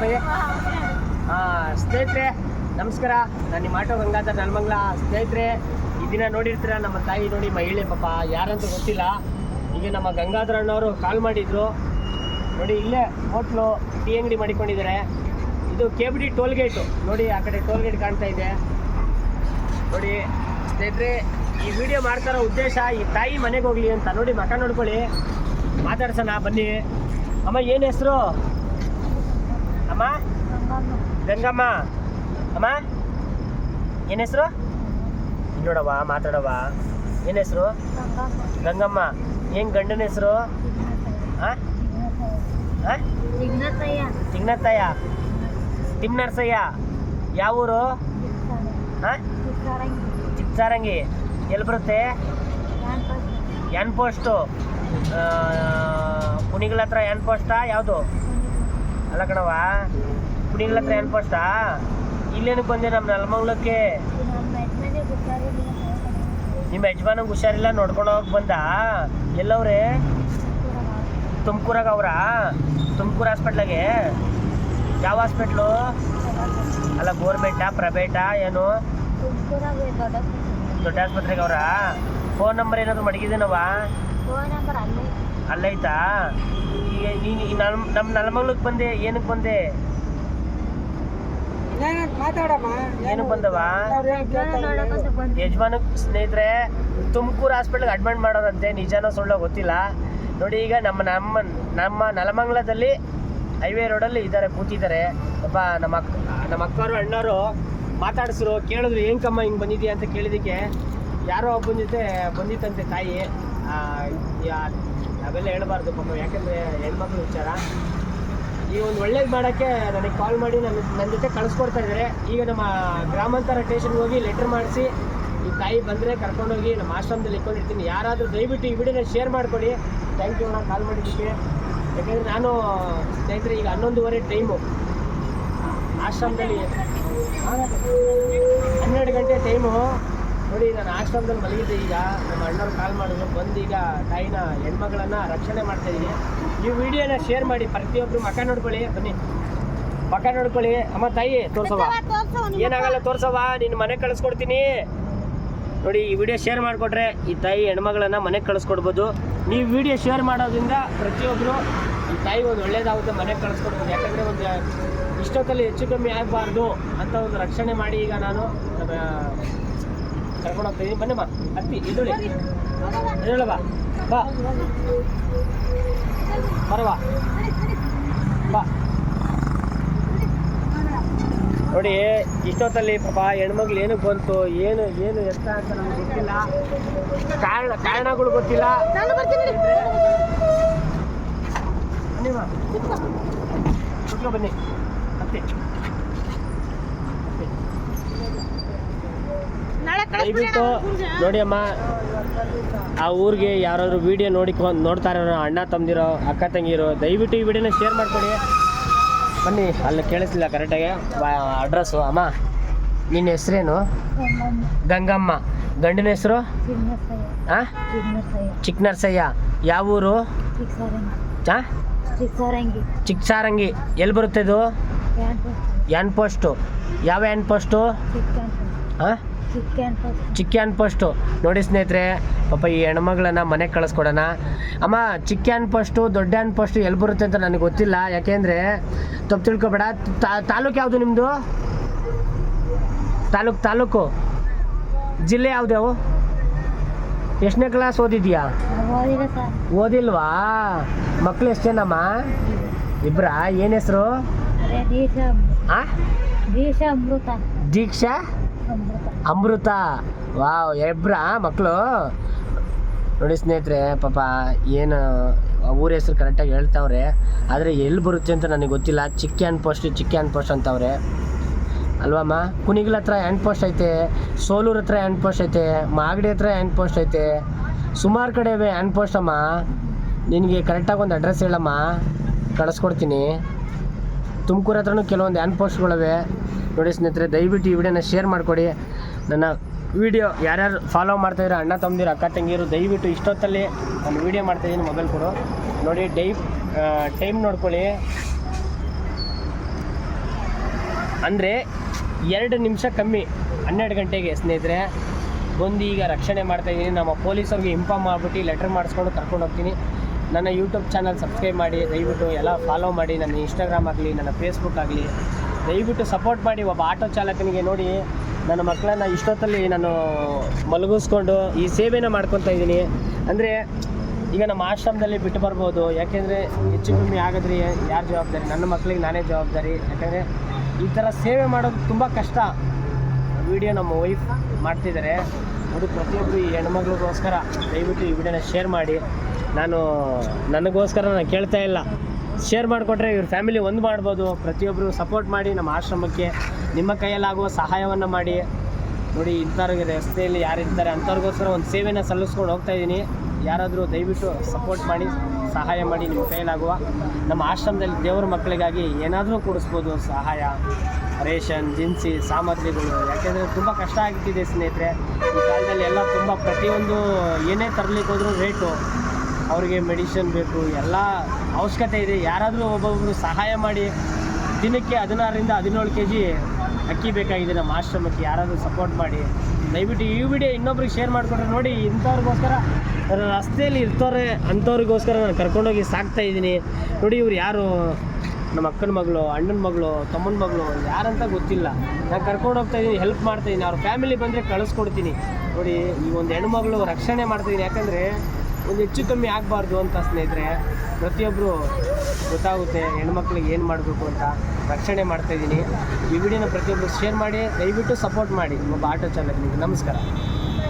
ಹಾಂ ಸ್ನೇಹಿತರೆ, ನಮಸ್ಕಾರ. ನಾನು ನಿಮ್ಮ ಆಟೋ ಗಂಗಾಧರ್ ನಲ್ಮಂಗ್ಲ. ಸ್ನೇಹಿತರೆ, ಈ ದಿನ ನೋಡಿರ್ತೀರ, ನಮ್ಮ ತಾಯಿ ನೋಡಿ ಮಹಿಳೆ ಪಾಪ, ಯಾರಂತ ಗೊತ್ತಿಲ್ಲ. ಈಗ ನಮ್ಮ ಗಂಗಾಧರ ಅಣ್ಣವರು ಕಾಲ್ ಮಾಡಿದ್ರು. ನೋಡಿ, ಇಲ್ಲೇ ಹೋಟ್ಲು ಟೀ ಅಂಗಡಿ ಮಾಡಿಕೊಂಡಿದ್ದಾರೆ. ಇದು K B D toll gate ನೋಡಿ, ಆ ಕಡೆ ಟೋಲ್ ಗೇಟ್ ಕಾಣ್ತಾ ಇದೆ. ನೋಡಿ, ಸ್ನೇಹಿತರೆ, ಈ ವಿಡಿಯೋ ಮಾಡ್ತಾರೋ ಉದ್ದೇಶ, ಈ ತಾಯಿ ಮನೆಗೆ ಹೋಗ್ಲಿ ಅಂತ. ನೋಡಿ, ಮಕ ನೋಡ್ಕೊಳ್ಳಿ. ಮಾತಾಡ್ಸೋಣ, ಬನ್ನಿ. ಅಮ್ಮ, ಏನು ಹೆಸರು? ಅಮ್ಮ? ಗಂಗಮ್ಮ. ಅಮ್ಮ? ಏನು ಹೆಸರು? ನೋಡವ್ವ, ಮಾತಾಡವ್ವ. ಏನ್ ಹೆಸರು? ಗಂಗಮ್ಮ. ಏನ್ ಗಂಡನ ಹೆಸರು? ಚಿಗ್ನತ್ತಯ್ಯ ತಿಮ್ನರ್ಸಯ್ಯ. ಯಾವ ಊರು? ಎಲ್ಲಿ ಬರುತ್ತೆ? N post? ಕುಣಿಗಳ ಹತ್ರ ಎನ್ ಪೋಸ್ಟಾ? ಯಾವುದು? ಅಲ್ಲ ಕಣವ ಕುಣಿಗಳ ಹತ್ರ ಪೋಸ್ಟಾ ಇಲ್ಲೇನಕ್ಕೆ ಬಂದೆ ನಮ್ಮ ನೆಲಮಂಗ್ಲಕ್ಕೆ? ನಿಮ್ಮ ಯಜಮಾನಂಗೆ ಹುಷಾರಿಲ್ಲ ನೋಡ್ಕೊಂಡು ಹೋಗಕ್ಕೆ ಬಂದ? ಎಲ್ಲವ್ರೆ? ತುಮಕೂರಾಗ ಅವ್ರಾ? ತುಮಕೂರು ಹಾಸ್ಪಿಟ್ಲಾಗೆ? ಯಾವ ಹಾಸ್ಪಿಟ್ಲು? ಅಲ್ಲ ಗೋರ್ಮೆಂಟಾ ಪ್ರೈವೇಟಾ ಏನು? ದೊಡ್ಡ ಆಸ್ಪತ್ರೆಗೆ ಅವರಾ? ಫೋನ್ ನಂಬರ್ ಏನಾದರೂ ಮಡಗಿದ್ದೀನವ ಅಲ್ಲೈತಾ? ಈಗ ನೀನು ನಮ್ಮ ನಲ್ಮಂಗ್ಲಕ್ಕೆ ಬಂದೆ ಏನಕ್ಕೆ ಬಂದೆ? ಏನಕ್ಕೆ ಬಂದವ? ಯಜಮಾನ ಸ್ನೇಹಿತರೆ ತುಮಕೂರು ಹಾಸ್ಪಿಟ್ಲ್ಗೆ ಅಡ್ಮಿಟ್ ಮಾಡೋದಂತೆ ನಿಜಾನೋ ಸುಳ್ಳೋ ಗೊತ್ತಿಲ್ಲ. ನೋಡಿ ಈಗ ನಮ್ಮ ನಮ್ಮ ನಮ್ಮ ನಲಮಂಗ್ಲದಲ್ಲಿ ಹೈವೇ ರೋಡಲ್ಲಿ ಇದ್ದಾರೆ ಕೂತಿದ್ದಾರೆ. ಒಬ್ಬ ನಮ್ಮ ಅಕ್ಕ ನಮ್ಮ ಅಕ್ಕವರು ಅಣ್ಣವರು ಮಾತಾಡಿಸ್ರು ಕೇಳಿದ್ರು ಏನ್ ಕಮ್ಮ ಹಿಂಗೆ ಬಂದಿದ್ಯಾ? ಅಂತ ಕೇಳಿದಕ್ಕೆ ಯಾರೋ ಒಬ್ಬನ ಜೊತೆ ಬಂದಿತ್ತಂತೆ ತಾಯಿ. ನಾವೆಲ್ಲ ಹೇಳಬಾರ್ದು ಪಾಪ, ಯಾಕಂದ್ರೆ ಹೆಣ್ಮಕ್ಳು ವಿಚಾರ. ಈ ಒಂದು ಒಳ್ಳೇದು ಮಾಡೋಕ್ಕೆ ನನಗೆ ಕಾಲ್ ಮಾಡಿ ನನ್ನ ನನ್ನ ಜೊತೆ ಕಳಿಸ್ಕೊಡ್ತಾ ಇದ್ದಾರೆ ಈಗ ನಮ್ಮ ಗ್ರಾಮಾಂತರ ಸ್ಟೇಷನ್ಗೆ ಹೋಗಿ ಲೆಟ್ರ್ ಮಾಡಿಸಿ, ಈ ತಾಯಿ ಬಂದರೆ ಕರ್ಕೊಂಡೋಗಿ ನಮ್ಮ ಆಶ್ರಮದಲ್ಲಿ ಇಟ್ಕೊಂಡಿರ್ತೀನಿ. ಯಾರಾದರೂ ದಯವಿಟ್ಟು ಈ ವಿಡಿಯೋನ ಶೇರ್ ಮಾಡಿಕೊಡಿ. ಥ್ಯಾಂಕ್ ಯು ಅಣ್ಣ ಕಾಲ್ ಮಾಡಿದ್ದಕ್ಕೆ. ಯಾಕಂದರೆ ನಾನು, ಸ್ನೇಹಿತರೆ, ಈಗ ಹನ್ನೊಂದುವರೆ ಟೈಮು ಆಶ್ರಮದಲ್ಲಿ ಹನ್ನೆರಡು ಗಂಟೆ ಟೈಮು ನೋಡಿ ನಾನು ಆಶ್ರಮದಲ್ಲಿ ಮಲಗಿದ್ದೆ ಈಗ. ನಮ್ಮ ಅಣ್ಣವ್ರು ಕಾಲ್ ಮಾಡಿದ್ರು. ಬಂದು ಈಗ ತಾಯಿನ ಹೆಣ್ಮಗಳನ್ನ ರಕ್ಷಣೆ ಮಾಡ್ತಾ ಇದ್ದೀನಿ ಈ ವಿಡಿಯೋನ ಶೇರ್ ಮಾಡಿ. ಪ್ರತಿಯೊಬ್ಬರು ಮಕ ನೋಡ್ಕೊಳ್ಳಿ. ಬನ್ನಿ. ಮಕ ನೋಡ್ಕೊಳ್ಳಿ. ಅಮ್ಮ ತಾಯಿ ತೋರ್ಸವ ಏನಾಗಲ್ಲ ತೋರ್ಸವ ನಿನ್ನ ಮನೆಗೆ ಕಳಿಸ್ಕೊಡ್ತೀನಿ. ನೋಡಿ ಈ ವಿಡಿಯೋ ಶೇರ್ ಮಾಡಿಕೊಟ್ರೆ ಈ ತಾಯಿ ಹೆಣ್ಮಗಳನ್ನ ಮನೆಗೆ ಕಳಿಸ್ಕೊಡ್ಬೋದು. ನೀವು ವಿಡಿಯೋ ಶೇರ್ ಮಾಡೋದ್ರಿಂದ ಪ್ರತಿಯೊಬ್ಬರು ಈ ತಾಯಿ ಒಂದು ಒಳ್ಳೇದಾಗುತ್ತೆ ಮನೆಗೆ ಕಳಿಸ್ಕೊಡ್ಬೋದು. ಯಾಕಂದರೆ ಒಂದು ಇಷ್ಟೊತ್ತಲ್ಲಿ ಹೆಚ್ಚು ಕಮ್ಮಿ ಆಗಬಾರ್ದು ಅಂತ ಒಂದು ರಕ್ಷಣೆ ಮಾಡಿ ಈಗ ನಾನು ಕರ್ಕೊಂಡು ಹೋಗ್ತೀನಿ ಬನ್ನಮ್ಮ ಅತ್ತಿ ಇದುಳಿ ಹೇಳವಾ ಬಾ. ಬರವಾ ಬಾ. ನೋಡಿ ಇಷ್ಟೊತ್ತಲ್ಲಿ ಪಾಪ ಹೆಣ್ಮಗ್ಳು ಏನಕ್ಕೆ ಬಂತು ಏನು ಏನು ಎತ್ತ ಅಂತ ನಮ್ಗೆ ಗೊತ್ತಿಲ್ಲ. ಕಾರಣ ಕಾರಣಗಳು ಗೊತ್ತಿಲ್ಲ. ಬನ್ನಿ ಬನ್ನಿ. ಹತ್ತಿ ದಯವಿಟ್ಟು ನೋಡಿ ಅಮ್ಮ ಆ ಊರಿಗೆ ಯಾರಾದ್ರು ವಿಡಿಯೋ ನೋಡಿಕೊಂಡು ನೋಡ್ತಾರೆ ಅಣ್ಣ ತಂದಿರೋ ಅಕ್ಕ ತಂಗಿರೋ ದಯವಿಟ್ಟು ಈ ವಿಡಿಯೋನ ಶೇರ್ ಮಾಡ್ಕೊಡಿ. ಬನ್ನಿ ಅಲ್ಲಿ ಕೇಳಿಸ್ಲಿಲ್ಲ ಕರೆಕ್ಟಾಗಿ ಅಡ್ರೆಸ್ಸು ಅಮ್ಮ. ನಿನ್ನ ಹೆಸ್ರೇನು? ಗಂಗಮ್ಮ. ಗಂಡನ ಹೆಸರು? ಹಾಂ ಚಿಕ್ಕನರಸಯ್ಯ. ಯಾವ ಊರು? ಹಾಂ ಚಿಕ್ಕಸಾರಂಗಿ. ಎಲ್ಲಿ ಬರುತ್ತೆ ಇದು? ಎನ್ ಪೋಸ್ಟು ಯಾವ ಎನ್ ಪೋಸ್ಟು ಹಾಂ ಚಿಕ್ಕ ಹ್ಯಾಂಡ್ ಪೋಸ್ಟು ನೋಡಿ ಸ್ನೇಹಿತರೆ ಪಾಪ ಈ ಹೆಣ್ಮಗಳನ್ನ ಮನೆಗೆ ಕಳಿಸ್ಕೊಡೋಣ. ಅಮ್ಮ ಚಿಕ್ಕ್ಯಾನ್ ಪೋಸ್ಟು ದೊಡ್ಡ ಹ್ಯಾಂಡ್ ಪೋಸ್ಟು ಎಲ್ಲಿ ಬರುತ್ತೆ ಅಂತ ನನಗೆ ಗೊತ್ತಿಲ್ಲ. ಯಾಕೆಂದರೆ ತಪ್ಪು ತಿಳ್ಕೊಬೇಡ. ತಾಲೂಕು ಯಾವುದು ನಿಮ್ಮದು ತಾಲೂಕು ತಾಲೂಕು. ಜಿಲ್ಲೆ ಯಾವುದ್ಯಾವು ಎಷ್ಟನೇ ಕ್ಲಾಸ್ ಓದಿದ್ಯಾ? ಓದಿಲ್ವಾ? ಮಕ್ಳು ಎಷ್ಟು ಜನಮ್ಮ ಇಬ್ರಾ? ಏನು ಹೆಸರು? ದೀಕ್ಷಾ? ಅಮೃತ. ವಾವ್, ಎಬ್ರಾ ಮಕ್ಕಳು ನೋಡಿ ಸ್ನೇಹಿತರೆ, ಪಾಪ, ಏನು, ಊರ ಹೆಸರು ಕರೆಕ್ಟಾಗಿ ಹೇಳ್ತಾವ್ರೆ. ಆದರೆ ಎಲ್ಲಿ ಬರುತ್ತೆ ಅಂತ ನನಗೆ ಗೊತ್ತಿಲ್ಲ. ಚಿಕ್ಕ ಹ್ಯಾಂಡ್ ಪೋಸ್ಟ್ ಚಿಕ್ಕ ಹ್ಯಾಂಡ್ ಪೋಸ್ಟ್ ಅಂತವ್ರೆ. ಅಲ್ವಮ್ಮ ಕುಣಿಗಲ್ ಹತ್ರ ಹ್ಯಾಂಡ್ ಪೋಸ್ಟ್ ಐತೆ, ಸೋಲೂರ್ ಹತ್ರ ಹ್ಯಾಂಡ್ ಪೋಸ್ಟ್ ಐತೆ, ಮಾಗಡಿ ಹತ್ರ ಹ್ಯಾಂಡ್ ಪೋಸ್ಟ್ ಐತೆ. ಸುಮಾರು ಕಡೆ ಹ್ಯಾಂಡ್ ಪೋಸ್ಟ್ ಅಮ್ಮ. ನಿನಗೆ ಕರೆಕ್ಟಾಗಿ ಒಂದು ಅಡ್ರೆಸ್ ಹೇಳಮ್ಮ. ಕಳಿಸ್ಕೊಡ್ತೀನಿ. ತುಮಕೂರು ಹತ್ರನೂ ಕೆಲವೊಂದು ಆ್ಯನ್ ಪೋಸ್ಟ್ಗಳಿವೆ. ನೋಡಿ ಸ್ನೇಹಿತರೆ, ದಯವಿಟ್ಟು ಈ ವಿಡಿಯೋನ ಶೇರ್ ಮಾಡಿಕೊಡಿ. ನನ್ನ ವಿಡಿಯೋ ಯಾರ್ಯಾರು ಫಾಲೋ ಮಾಡ್ತಾಯಿದ್ರು ಅಣ್ಣ, ತಮ್ಮದಿರು, ಅಕ್ಕ ತಂಗಿರು ದಯವಿಟ್ಟು ಇಷ್ಟೊತ್ತಲ್ಲಿ ನಾನು ವಿಡಿಯೋ ಮಾಡ್ತಾಯಿದ್ದೀನಿ ಮೊಬೈಲ್ ಕೊಡು. ನೋಡಿ ಡೈ ಟೈಮ್ ನೋಡ್ಕೊಳ್ಳಿ. ಅಂದರೆ ಎರಡು ನಿಮಿಷ ಕಮ್ಮಿ, ಹನ್ನೆರಡು ಗಂಟೆಗೆ ಸ್ನೇಹಿತರೆ. ಬಂದು ಈಗ ರಕ್ಷಣೆ ಮಾಡ್ತಾ ಇದ್ದೀನಿ ನಮ್ಮ ಪೊಲೀಸವ್ರಿಗೆ ಇನ್ಫಾರ್ಮ್ ಮಾಡಿಬಿಟ್ಟು ಲೆಟ್ರ್ ಮಾಡಿಸ್ಕೊಂಡು ಕರ್ಕೊಂಡು ಹೋಗ್ತೀನಿ. ನನ್ನ ಯೂಟ್ಯೂಬ್ ಚಾನಲ್ ಸಬ್ಸ್ಕ್ರೈಬ್ ಮಾಡಿ, ದಯವಿಟ್ಟು ಎಲ್ಲ ಫಾಲೋ ಮಾಡಿ, ನನ್ನ ಇನ್ಸ್ಟಾಗ್ರಾಮ್ ಆಗಲಿ, ನನ್ನ ಫೇಸ್ಬುಕ್ ಆಗಲಿ. ದಯವಿಟ್ಟು ಸಪೋರ್ಟ್ ಮಾಡಿ, ಒಬ್ಬ ಆಟೋ ಚಾಲಕನಿಗೆ ನೋಡಿ, ನನ್ನ ಮಕ್ಕಳನ್ನ ಇಷ್ಟೊತ್ತಲ್ಲಿ ನಾನು ಮಲಗಿಸ್ಕೊಂಡು ಈ ಸೇವೆನ ಮಾಡ್ಕೊತಾ ಇದ್ದೀನಿ. ಅಂದರೆ, ಈಗ ನಮ್ಮ ಆಶ್ರಮದಲ್ಲಿ ಬಿಟ್ಟು ಬರ್ಬೋದು. ಯಾಕೆಂದರೆ, ಹೆಚ್ಚು ಕಮ್ಮಿ ಆಗಿದ್ರೆ, ಯಾರು ಜವಾಬ್ದಾರಿ? ನನ್ನ ಮಕ್ಕಳಿಗೆ ನಾನೇ ಜವಾಬ್ದಾರಿ. ಯಾಕೆಂದರೆ, ಈ ಥರ ಸೇವೆ ಮಾಡೋದು ತುಂಬ ಕಷ್ಟ. ವಿಡಿಯೋ ನಮ್ಮ ವೈಫ್ ಮಾಡ್ತಿದ್ದಾರೆ ಅದು ಪ್ರತಿಯೊಬ್ಬರು ಈ ಹೆಣ್ಮಕ್ಳಿಗೋಸ್ಕರ ದಯವಿಟ್ಟು ಈ ವಿಡಿಯೋನ ಶೇರ್ ಮಾಡಿ. ನಾನು ನನಗೋಸ್ಕರ ನಾನು ಕೇಳ್ತಾ ಇಲ್ಲ. ಶೇರ್ ಮಾಡಿಕೊಟ್ರೆ ಇವ್ರ ಫ್ಯಾಮಿಲಿ ಒಂದು ಮಾಡ್ಬೋದು. ಪ್ರತಿಯೊಬ್ಬರು ಸಪೋರ್ಟ್ ಮಾಡಿ ನಮ್ಮ ಆಶ್ರಮಕ್ಕೆ ನಿಮ್ಮ ಕೈಯಲ್ಲಾಗುವ ಸಹಾಯವನ್ನು ಮಾಡಿ. ನೋಡಿ, ಇಂಥವ್ರಿಗೆ ರಸ್ತೆಯಲ್ಲಿ ಯಾರು ಇರ್ತಾರೆ ಅಂಥವ್ರಿಗೋಸ್ಕರ ಒಂದು ಸೇವೆನ ಸಲ್ಲಿಸ್ಕೊಂಡು ಹೋಗ್ತಾ ಇದ್ದೀನಿ ಯಾರಾದರೂ ದಯವಿಟ್ಟು ಸಪೋರ್ಟ್ ಮಾಡಿ, ಸಹಾಯ ಮಾಡಿ ನಿಮ್ಮ ಕೈಯಲ್ಲಾಗುವ. ನಮ್ಮ ಆಶ್ರಮದಲ್ಲಿ ದೇವರ ಮಕ್ಕಳಿಗಾಗಿ ಏನಾದರೂ ಕೊಡಿಸ್ಬೋದು. ಸಹಾಯ, ರೇಷನ್ ದಿನಸಿ ಸಾಮಗ್ರಿಗಳು. ಯಾಕೆಂದರೆ ತುಂಬ ಕಷ್ಟ ಆಗ್ತಿದೆ ಸ್ನೇಹಿತರೆ. ಈ ಕಾಲದಲ್ಲಿ ಎಲ್ಲ ತುಂಬ ಪ್ರತಿಯೊಂದು ಏನೇ ತರಲಿಕ್ಕೆ ಹೋದರೂ ರೇಟು ಅವರಿಗೆ ಮೆಡಿಸಿನ್ ಬೇಕು, ಎಲ್ಲ ಅವಶ್ಯಕತೆ ಇದೆ. ಯಾರಾದರೂ ಒಬ್ಬೊಬ್ಬರು ಸಹಾಯ ಮಾಡಿ ದಿನಕ್ಕೆ ಹದಿನಾರರಿಂದ ಹದಿನೇಳು ಕೆ ಜಿ ಅಕ್ಕಿ ಬೇಕಾಗಿದೆ ನಮ್ಮ ಆಶ್ರಮಕ್ಕೆ. ಯಾರಾದರೂ ಸಪೋರ್ಟ್ ಮಾಡಿ. ದಯವಿಟ್ಟು ಈ ವಿಡಿಯೋ ಇನ್ನೊಬ್ರಿಗೆ ಶೇರ್ ಮಾಡಿಕೊಟ್ರೆ ನೋಡಿ, ಇಂಥವ್ರಿಗೋಸ್ಕರ ರಸ್ತೆಯಲ್ಲಿ ಇರ್ತವ್ರೆ ಅಂಥವ್ರಿಗೋಸ್ಕರ ನಾನು ಕರ್ಕೊಂಡೋಗಿ ಸಾಕ್ತಾ ಇದ್ದೀನಿ. ನೋಡಿ, ಇವ್ರು ಯಾರು? ನಮ್ಮ ಅಕ್ಕನ ಮಗಳು, ಅಣ್ಣನ ಮಗಳು, ತಮ್ಮನ ಮಗಳು, ಯಾರಂತ ಗೊತ್ತಿಲ್ಲ. ನಾನು ಕರ್ಕೊಂಡು ಹೋಗ್ತಾ ಇದ್ದೀನಿ ಹೆಲ್ಪ್ ಮಾಡ್ತಾ ಇದ್ದೀನಿ. ಅವ್ರ ಫ್ಯಾಮಿಲಿ ಬಂದರೆ ಕಳಿಸ್ಕೊಡ್ತೀನಿ. ನೋಡಿ, ಈ ಒಂದು ಹೆಣ್ಮಗಳು ರಕ್ಷಣೆ ಮಾಡ್ತಾಯಿದ್ದೀನಿ ಯಾಕಂದರೆ ಒಂದು ಹೆಚ್ಚು ಕಮ್ಮಿ ಆಗಬಾರ್ದು ಅಂತ ಸ್ನೇಹಿತರೆ ಪ್ರತಿಯೊಬ್ಬರು ಗೊತ್ತಾಗುತ್ತೆ ಹೆಣ್ಮಕ್ಳಿಗೆ ಏನು ಮಾಡಬೇಕು ಅಂತ. ರಕ್ಷಣೆ ಮಾಡ್ತಾಯಿದ್ದೀನಿ ಈ ವಿಡಿಯೋನ ಪ್ರತಿಯೊಬ್ಬರು ಶೇರ್ ಮಾಡಿ, ದಯವಿಟ್ಟು ಸಪೋರ್ಟ್ ಮಾಡಿ ಒಬ್ಬ ಆಟೋ ಚಾಲಕನಿಗೆ ನಮಸ್ಕಾರ.